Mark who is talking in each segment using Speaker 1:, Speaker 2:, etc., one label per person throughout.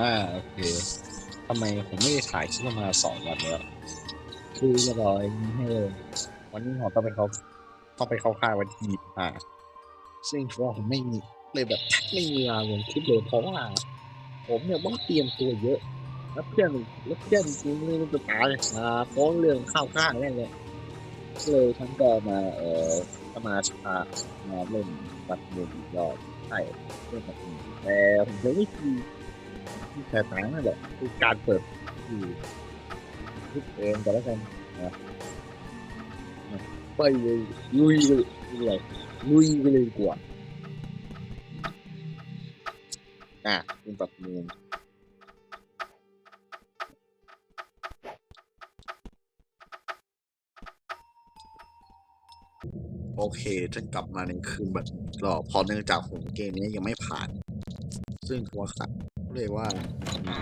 Speaker 1: อ่าโอเคทำไมผมไม่ได้ถ่ายคลิปมาสองวันแล้วคือจะบอยให้เลยวันนี้ผมต้องไปเขาต้องไปเข้าค่ายวันที่ยี่ห้าซึ่งถือว่าผมไม่มีเลยแบบแทบไม่มีเวลาลงคลิปเลยเพราะว่า ผมเนี่ยต้องเตรียมตัวเยอะแล้วเพื่อนแล้วเพื่อนกูไม่รู้จะตายอ่าเพราะเรื่องข้าวข้างนั่นเลยก็เลยฉันก็มาเอ่อก็มาชามาเล่นบัตรเงินอีกรอบใช่เล่นบัตรเงินแต่ผมใช้วิธีที่ แตกต่างนั่นแหละคือการเปิดที่คิดเองแต่ละกันนะไปเลยลุยเลยเลยลุยไปเลยกว่าอะเป็นบัตรเงินโอเคฉันกลับมาในคืนแบบรอพอเนื่องจากผมเกมนี้ยังไม่ผ่าน ซึ่งตัวขัด เรียกว่า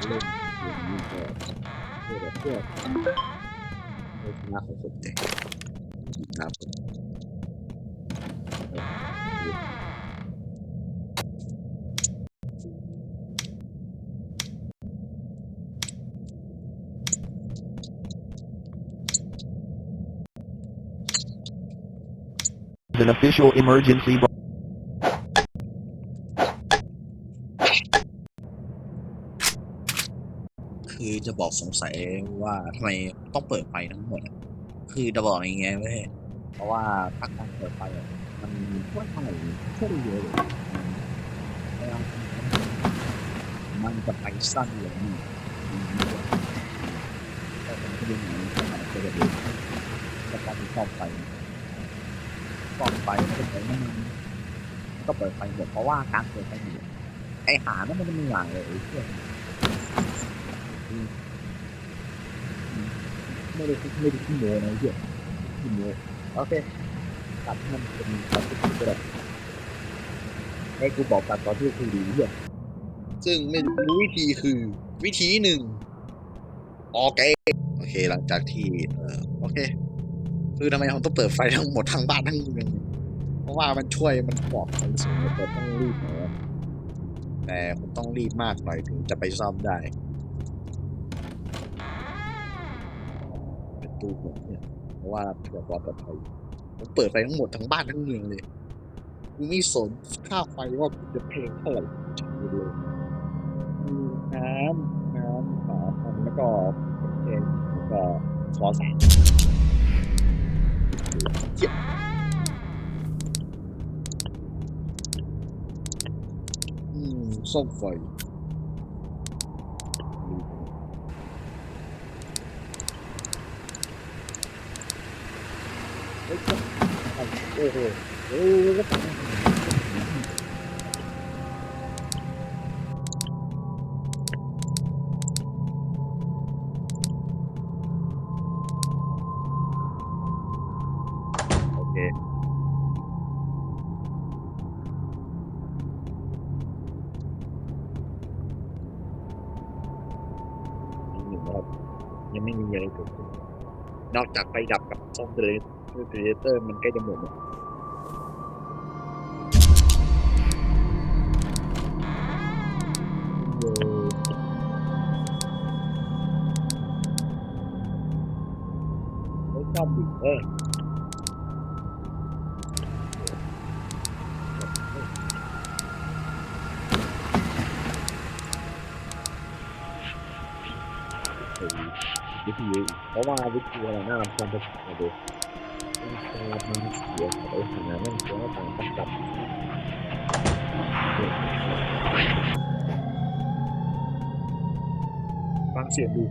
Speaker 1: เล่นเกมนี้ก็เพื่อแบบเพื่อเพื่อชนะของสมเด็จนะครับผม
Speaker 2: an official emergency br-
Speaker 1: คือ จะบอกสงสัยว่าทำไมต้องเปิดไฟทั้งหมด คือจะบอกอย่างเงี้ยเว้ยเพราะว่าถ้าการเปิดไฟมันค่อนข้างช่วยเยอะเลยมันจะไปสั้นเลยนี่แต่ผมก็ดูเหมือนกันจะดูจะการที่ชอบไฟชอบไฟมันก็เปิดมันมันก็เปิดไฟหมดเพราะว่าการเปิดไฟหมดไอหานั่นมันไม่มีหลังเลยเพื่อน ไม่ได้ไม่ได้ขี้โมนะเหี้ยขี้โมโอเคตัดมันเป็นตัดที่ก็ได้ให้กูบอกตัดตอนที่คือดีเหี้ยซึ่งไม่รู้วิธีคือวิธีหนึ่งโอเคโอเคหลังจากที่เออโอเค คือทำไมผมต้องเปิดไฟทั้งหมดทั้งบ้านทั้งเมืองเพราะว่ามันช่วยมันบอกไฟสูงแต่ต้องรีบหน่อยแต่ผมต้องรีบมากหน่อยถึงจะไปซ่อมได้ เป็นตู้ผมเนี่ยเพราะว่าเผื่อความปลอดภัยผมเปิดไฟทั้งหมดทั้งบ้านทั้งเมืองเลยกูไม่สนค่าไฟว่ากูจะเพลงเท่าไหร่จังเลยมีน้ำน้ำสาพันแล้วก็เพลงแล้วก็ซอสามเยี่ยมอืมส้มไฟ โอ้โหโอ้โหโอ้โหโอเคยังไม่มีอะไรเกิดขึ้นนอกจากไฟดับกับซ่อมเท เลเทเลเตอร์มันใกล้จะหมดแล้วเออไม่ชอบดิเออวิธีเพราะว่าวิธีอะไรน่ารำคาญจะมาดูมันคามัน เสียไปหานั่นเสียต่างกับฟังเสียงดู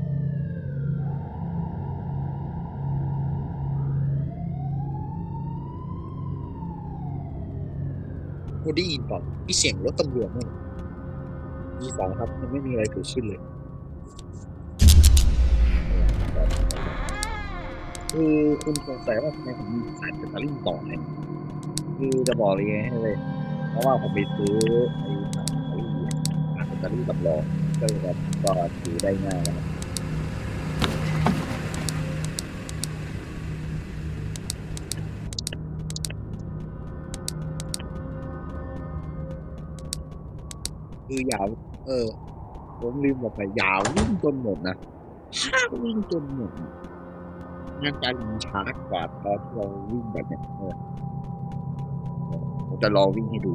Speaker 1: กูได้ยินก่อนมีเสียงรถตำรวจมั้งมีสองครับ มันไม่มีอะไรเกิดขึ้นเลย คือคุณสงสัยว่าทำไมผมมีสายแบตเตอรี่ต่อเนี่ยคือจะบอกเลยไงให้เลย เพราะว่าผมไปซื้อไอ้สายแบตเตอรี่อะแบตเตอรี่สำรองก็เลยแบบก็ถือได้ง่ายนะครับคืออยากเออ ผมลืมบอกไปยาวิ่งจนหมดนะถ้าวิ่งจนหมด เนี่ยมันจะรีชากว่าตอนที่เราวิ่งแบบเนี้ยเออผมจะลองวิ่งให้ดู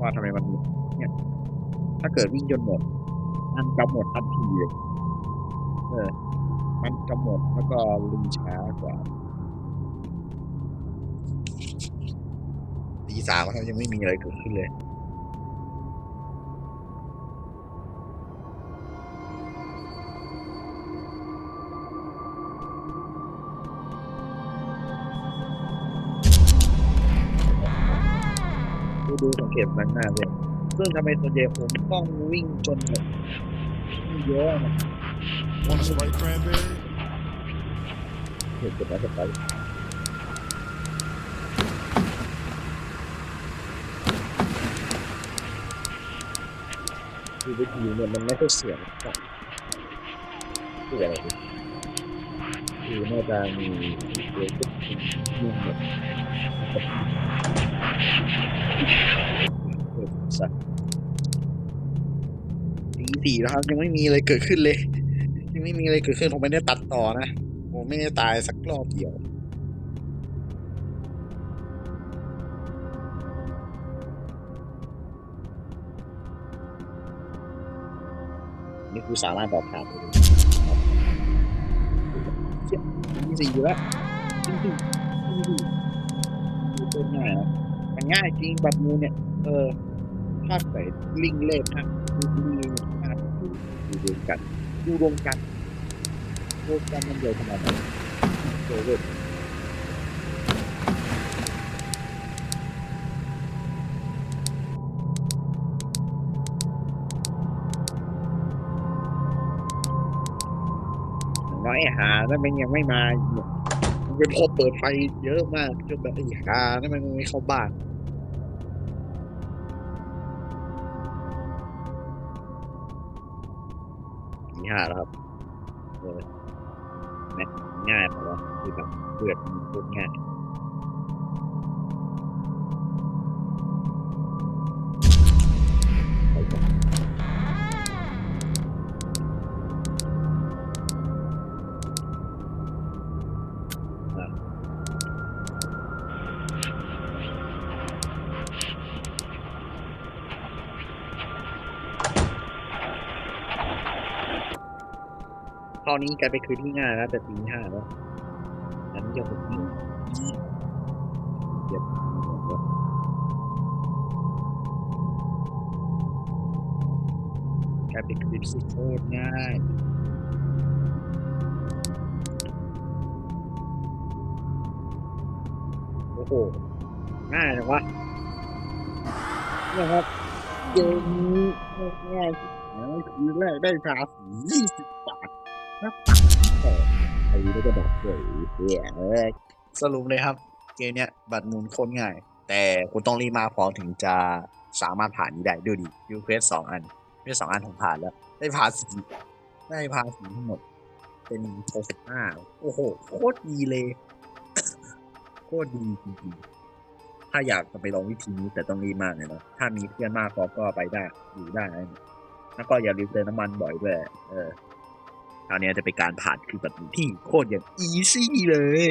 Speaker 1: ว่าทำไมมันเนี่ยถ้าเกิดวิ่งจนหมด มันจะหมดทันทีเลยเออ มันจะหมดแล้วก็รีช้ากว่าตีสามแล้วยังไม่มีอะไรเกิดขึ้นเลย ดูดูสังเกตมันหน้าเลยซึ่งทำไมส่วนใหญ่ผมต้องวิ่งจนแบบเยอะนะ
Speaker 3: Want a Sprite cranberry?
Speaker 1: เห็นเป็นอะไรไปคือวิธีเนี่ยมันไม่ใช่เสียงกับคืออะไรดิ คือน่าจะมีเสียงยุ่งแบบสัตว์ตีสี่แล้วครับ ยังไม่มีอะไรเกิดขึ้นเลย ยังไม่มีอะไรเกิดขึ้นผมไม่ได้ตัดต่อนะผมไม่ได้ตายสักรอบเดียวนี่คือสามารถบอกผ่า สี่อยู่แล้วจริงจริงจริงดูเป็นง่ายนะมันง่ายจริงแบบมูเนี่ย เออถ้าใส่ลิงเล่ถ้าดูดูดูดูรวมกันดูรวมกันรวมกันมันใหญ่ขนาดไหนโอ้ โหน้อยหาแล้วมันยังไม่มาเป็นพอเปิดไฟเยอะมากจนแบบไอ้หาแล้วมันไม่เข้าบ้านตีหาแล้วครับเออง่ายแต่ว่าคือแบบเลือดมันพูดง่าย ราวนี้กลายเป็นคืนที่ง่ายแล้วแต่ตีห้าแล้วอันนี้จะเป็นที่เจ็บกลายเป็นคืนสุดโคตรง่ายโอ้โหง่ายเลยวะนะครับเกมนี้ง่ายๆคือแรกได้ภาษียี่สิบ ไอ้นี่ก็แบบเฮ้ยเฮียเอ้ยสรุปเลยครับ เกมเนี้ยบัตรหมุนโคตรง่าย แต่คุณต้องรีบมาพร้อมถึงจะสามารถผ่านนี้ได้ดูดิยูเควสสองอันเควสสองอันผมผ่านแล้ว ได้ภาษีได้ภาษีทั้งหมด เป็นโปรเซสห้าโอ้โห โคตรดีเลย โคตรดีจริงๆถ้าอยากจะไปลองวิธีนี้แต่ต้องรีบมากเลยนาะถ้ามีเพื่อนมากพอก็ไปได้อยู่ได้นะแล้วก็อย่าลืมเติมน้ำมันบ่อยด้วยเออ คราวนี้จะเป็นการผ่านคือแบบที่โคตรอย่างอีซี่เลย